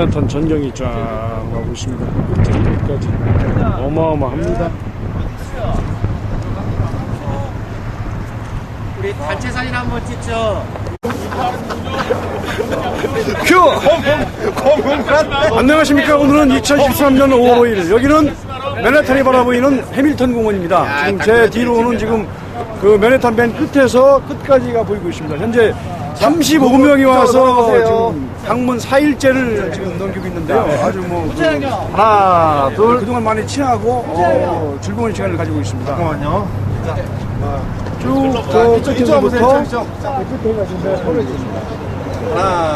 맨하탄 전경이 쫙 가고 있습니다. 끝에 끝까지 어마어마합니다. 우리 단체 사진 한번 찍죠. 큐! 안녕하십니까. 오늘은 2013년 5월 5일. 여기는 맨하탄이 바라보이는 해밀턴 공원입니다. 지금 제 뒤로는 지금 그 맨하탄 맨 끝에서 끝까지가 보이고 있습니다. 현재 35명이 와서 지금 방문 4일째를 지금 넘기고 있는데요. 아주 뭐 그 하나, 둘. 그동안 많이 친하고 어, 즐거운 시간을 가지고 있습니다. 잠깐만요. 쭉저 끝에서부터. 하나,